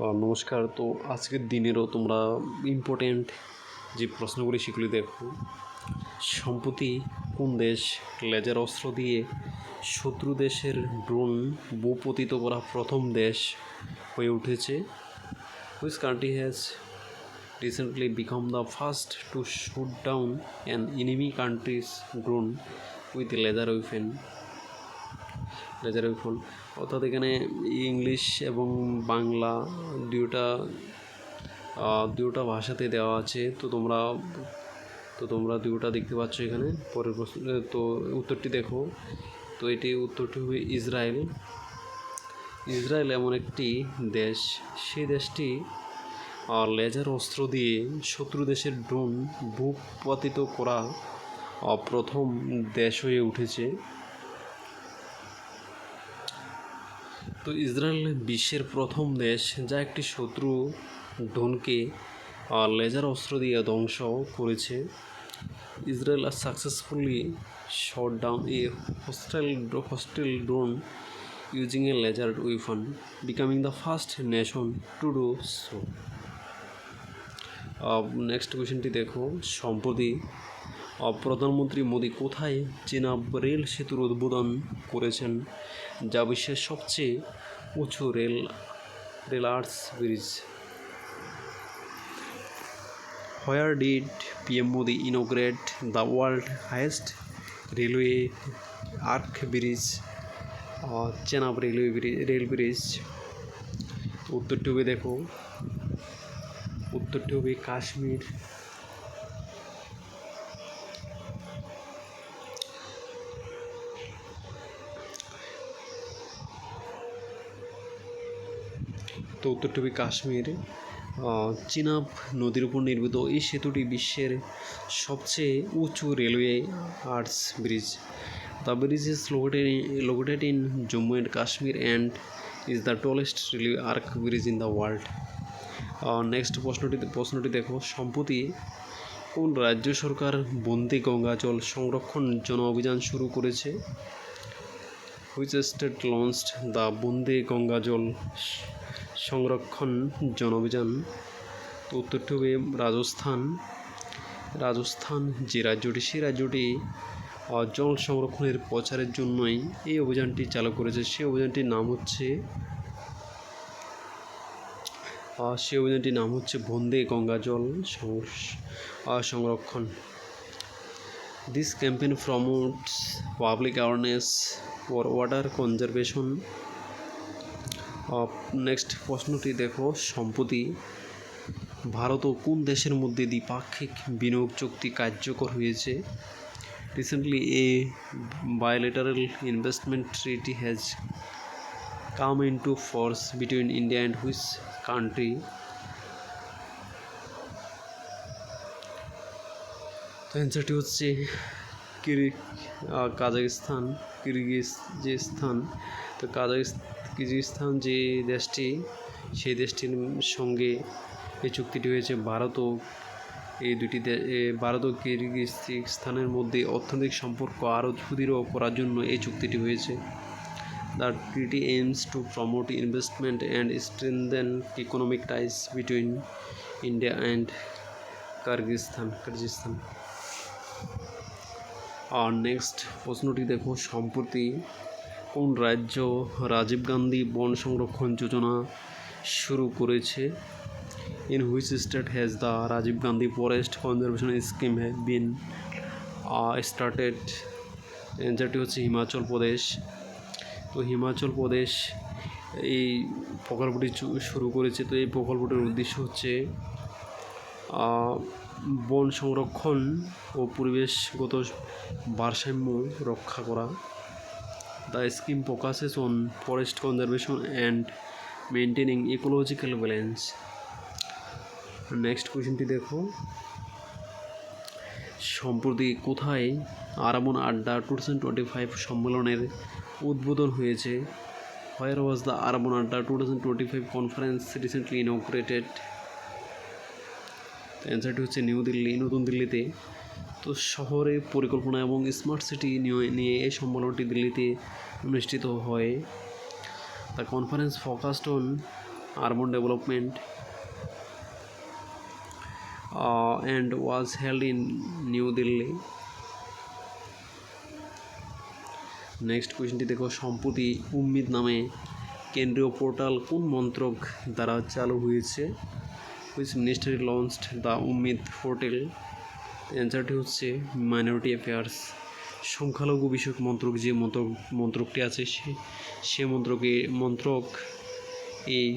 নমস্কার। তো আজকের দিনেরও তোমরা ইম্পর্টেন্ট যে প্রশ্নগুলি সেগুলি দেখো। সম্প্রতি কোন দেশ লেজার অস্ত্র দিয়ে শত্রু দেশের ড্রোন ভূপতিত করা প্রথম দেশ হয়ে উঠেছে? Which country has recently become the first to shoot down an enemy country's drone with laser weapon laser weapon অর্থাৎ এখানে ইংলিশ এবং বাংলা দুটা দুটা ভাষাতে দেওয়া আছে। তো তোমরা তো তোমরা দুটা দেখতে পাচ্ছ এখানে। পরের প্রশ্ন তো উত্তরটি দেখো। তো এটি উত্তরটি হবে ইসরায়েল। ইসরায়েল এমন একটি দেশ। সেই দেশটি লেজার অস্ত্র দিয়ে শত্রু দেশের ড্রোন ভূপাতিত করা প্রথম দেশ হয়ে উঠেছে। তো ইসরায়েল বিশ্বের প্রথম দেশ যা একটি শত্রু ড্রোনকে লেজার অস্ত্র দিয়ে ধ্বংস করেছে। Israel R successfully shot down a hostile hostel drone using a laser weapon becoming the first nation to do so next কোয়েশ্চেনটি দেখো, সম্প্রতি প্রধানমন্ত্রী মোদী কোথায়? চীনা রেল সেতুর উদ্বোধন করেছেন। যা বিশ্বের সবচেয়ে উঁচু rail rail arch bridge. Where did PM Modi inaugurate the world highest railway arch bridge Chenab railway bridge rail bridge? উত্তরটি হবে দেখো। উত্তরটি হবে কাশ্মীর। তো উত্তরটি হবে কাশ্মীর। চিনাব নদীর উপর নির্মিত এই সেতুটি বিশ্বের সবচেয়ে উঁচু railway arch bridge. The bridge is located located in Jammu and Kashmir and is the tallest railway arch bridge in the world next প্রশ্নটি প্রশ্নটি দেখো। সম্প্রতি কোন রাজ্য সরকার বন্দি গঙ্গা জল সংরক্ষণ জন অভিযান শুরু করেছে? Which state launched the Vande Ganga Jal Sanrakshan Jan অভিযান তো উত্তরটি হবে রাজস্থান রাজস্থান যে রাজ্যটি সেই রাজ্যটি জল সংরক্ষণের প্রচারের জন্যই এই অভিযানটি চালু করেছে। সেই অভিযানটির নাম হচ্ছে সেই অভিযানটির নাম হচ্ছে Vande Ganga Jal Sanrakshan. This campaign promotes public awareness for water conservation next প্রশ্নটি দেখো, সম্প্রতি ভারত ও কোন দেশের মধ্যে দ্বিপাক্ষিক বিনিয়োগ চুক্তি কার্যকর হয়েছে? A bilateral investment treaty has come into force between India and which country তো অ্যান্সারটি হচ্ছে কিরি কাজাকিস্তান, কিরগিজস্তান। তো কাজাকিস কিরগিজস্তান যে দেশটি, সেই দেশটির সঙ্গে এই চুক্তিটি হয়েছে ভারত ও এই দুটি ভারত ও কিরগিজস্তানের মধ্যে অর্থনৈতিক সম্পর্ক আরও সুদৃঢ় করার জন্য এই চুক্তিটি হয়েছে। The treaty aims to promote investment and strengthen economic ties between India and Kyrgyzstan Kyrgyzstan R next প্রশ্নটি দেখো, সম্প্রতি কোন রাজ্য রাজীব গান্ধী বন সংরক্ষণ যোজনা শুরু করেছে। In which state has the Rajiv Gandhi forest conservation scheme have been started অ্যান্সারটি হচ্ছে হিমাচল প্রদেশ। তো হিমাচল প্রদেশ এই প্রকল্পটি শুরু করেছে। তো এই প্রকল্পটির উদ্দেশ্য হচ্ছে বন সংরক্ষণ ও পরিবেশগত ভারসাম্য রক্ষা করা। The scheme focuses on forest conservation and maintaining ecological balance next কোয়েশ্চেনটি দেখো। সম্প্রতি কোথায় আরামন আড্ডা টু থাউজেন্ড টোয়েন্টি ফাইভ সম্মেলনের উদ্বোধন হয়েছে? হোয়ার ওয়াজ দ্য আরামন আড্ডা two thousand twenty five conference recently inaugurated অ্যান্সারটি হচ্ছে নিউ দিল্লি, নতুন দিল্লিতে। তো শহরে পরিকল্পনা এবং স্মার্ট সিটি নিয়ে এই সম্মেলনটি দিল্লিতে অনুষ্ঠিত হয়। The conference focused on urban development and was was in new Delhi next কোয়েশ্চেনটি দেখো, সম্প্রতি উম্মিদ নামে কেন্দ্রীয় পোর্টাল কোন মন্ত্রক দ্বারা চালু হয়েছে? Which ministry launched the Umeed portal অ্যান্সারটি হচ্ছে মাইনরিটি অ্যাফেয়ার্স সংখ্যালঘু বিষয়ক মন্ত্রক যে মন্ত্রক মন্ত্রকটি আছে, সে সে মন্ত্রকে মন্ত্রক এই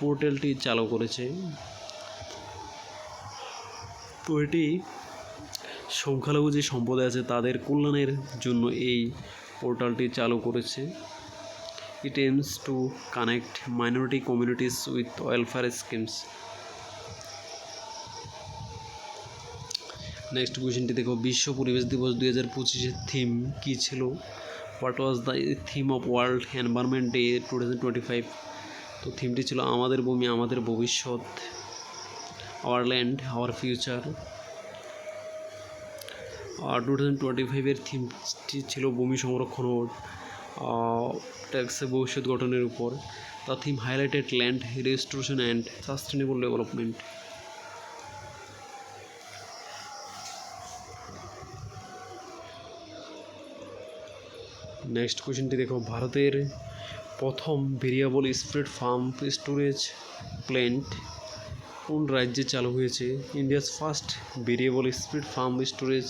পোর্টালটি চালু করেছে। তো এটি সংখ্যালঘু যে সম্প্রদায় আছে, তাদের কল্যাণের জন্য এই পোর্টালটি চালু করেছে। It aims to connect minority communities with welfare schemes next কোয়েশ্চেনটি দেখো, বিশ্ব পরিবেশ দিবস দুই হাজার পঁচিশের থিম কী ছিল? What was the theme of world environment day two thousand twenty five তো থিমটি ছিল আমাদের ভূমি, আমাদের ভবিষ্যৎ আওয়ার ল্যান্ড আওয়ার ফিউচার আর টু থাউজেন্ড টোয়েন্টি ফাইভের থিমটি ছিল ভূমি সংরক্ষণ ট্যাক্সে ভবিষ্যৎ গঠনের উপর। The theme highlighted land restoration and sustainable development next কোয়েশ্চেনটি দেখো, ভারতের প্রথম variable spread farm storage plant কোন রাজ্যে চালু হয়েছে? India's first variable spread farm storage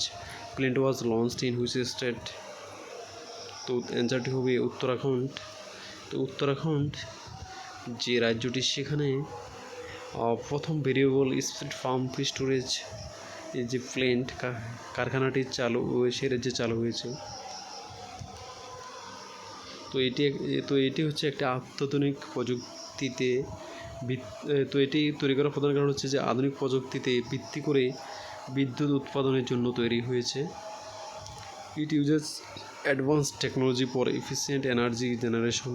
plant was launched in which state তো অ্যান্সারটি হবে উত্তরাখণ্ড। তো উত্তরাখণ্ড, যে রাজ্যটি সেখানে প্রথম ভেরিয়েবল স্প্রেড ফার্ম স্টোরেজ যে প্ল্যান্ট কারখানাটি চালু, সে রাজ্যে চালু হয়েছে। তো এটি তো এটি হচ্ছে একটা অত্যাধুনিক প্রযুক্তিতে তো এটি তৈরি করার প্রধান কারণ হচ্ছে যে আধুনিক প্রযুক্তিতে ভিত্তি করে বিদ্যুৎ উৎপাদনের জন্য তৈরি হয়েছে। It uses advance technology for efficient energy generation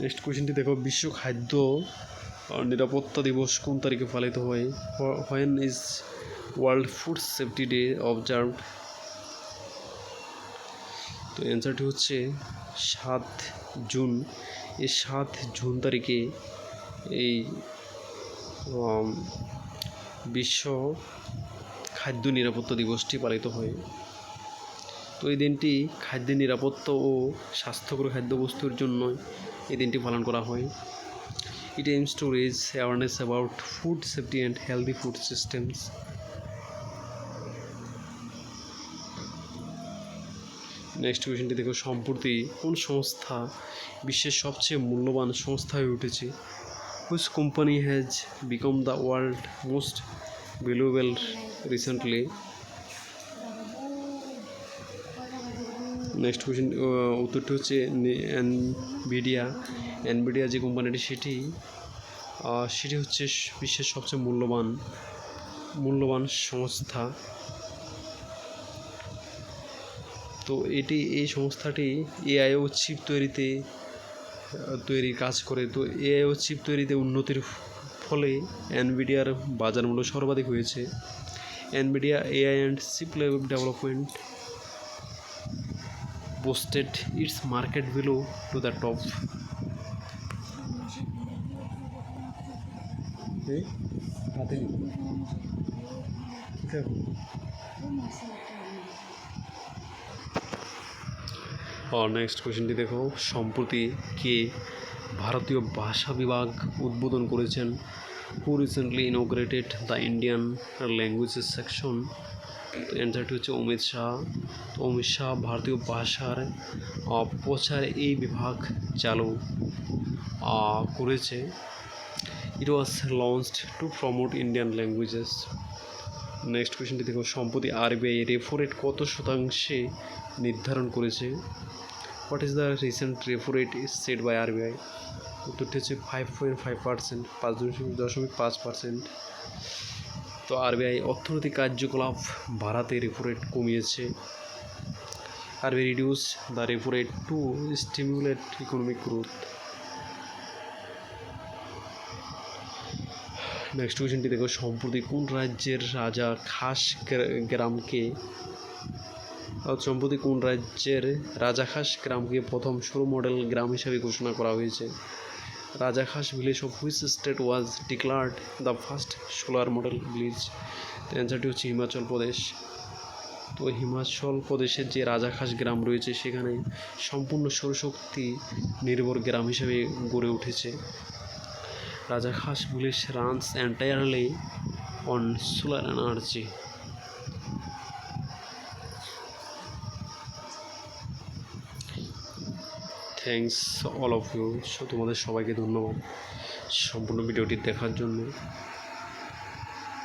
next কোয়েশ্চেনটি দেখো, বিশ্ব খাদ্য নিরাপত্তা দিবস কোন তারিখে পালিত হয়? When is world food safety day observe তো অ্যান্সারটি হচ্ছে সাত জুন। এই সাত জুন তারিখে এই বিশ্ব খাদ্য নিরাপত্তা দিবসটি পালিত হয়। তো এই দিনটি খাদ্যের নিরাপত্তা ও স্বাস্থ্যকর খাদ্যবস্তুর জন্য এই দিনটি পালন করা হয়। It aims to raise awareness about food safety and healthy food systems next কোয়েশ্চেনটি দেখো, সম্প্রতি কোন সংস্থা বিশ্বের সবচেয়ে মূল্যবান সংস্থা হয়ে উঠেছে? Which company has become the world most valuable recently next question উত্তরটি হচ্ছে এনভিডিয়া এনভিডিয়া যে কোম্পানিটি সেটি সেটি হচ্ছে বিশ্বের সবচেয়ে মূল্যবান মূল্যবান সংস্থা। তো এটি এই সংস্থাটি এআইও চিপ তৈরিতে তৈরি কাজ করে তো এআইও চিপ তৈরিতে উন্নতির ফলে এনভিডিয়ার বাজার মূল্য সর্বাধিক হয়েছে Nvidia AI and chip development boosted its market value to the top. Okay? Next কোয়েশ্চেনটি দেখো, সম্প্রতি কে ভারতীয় ভাষা বিভাগ উদ্বোধন করেছেন? Who recently inaugurated the Indian languages section তো অ্যান্সারটি হচ্ছে অমিত শাহ। তো অমিত শাহ ভারতীয় ভাষার প্রচার এই বিভাগ চালু করেছে। It was launched to promote Indian languages next কোয়েশ্চেনটি দেখো, সম্প্রতি আরবিআই রেফো রেট কত শতাংশে নির্ধারণ করেছে? What is the recent repo rate is set by RBI উত্তরটি হচ্ছে ফাইভ পয়েন্ট ফাইভ পার্সেন্ট পাঁচ দশমিক দশমিক পাঁচ পার্সেন্ট তো আরবিআই অর্থনৈতিক কার্যকলাপ বাড়াতে রেপো রেট কমিয়েছে RBI reduce the repo rate to stimulate economic growth next কোয়েশ্চেনটি দেখো, সম্প্রতি কোন রাজ্যের রাজা খাস গ্রামকে সম্প্রতি কোন রাজ্যের রাজাখাস গ্রামকে প্রথম সৌর মডেল গ্রাম হিসেবে ঘোষণা করা হয়েছে? Rajakhas village of which state was declared the first solar model village? অ্যান্সারটি হচ্ছে হিমাচল প্রদেশ। তো হিমাচল প্রদেশের যে রাজাখাস গ্রাম রয়েছে, সেখানে সম্পূর্ণ সৌরশক্তি নির্ভর গ্রাম হিসেবে গড়ে উঠেছে। Rajakhas village runs entirely on solar energy. Thanks all of you তোমাদের সবাইকে ধন্যবাদ সম্পূর্ণ ভিডিওটি দেখার জন্য।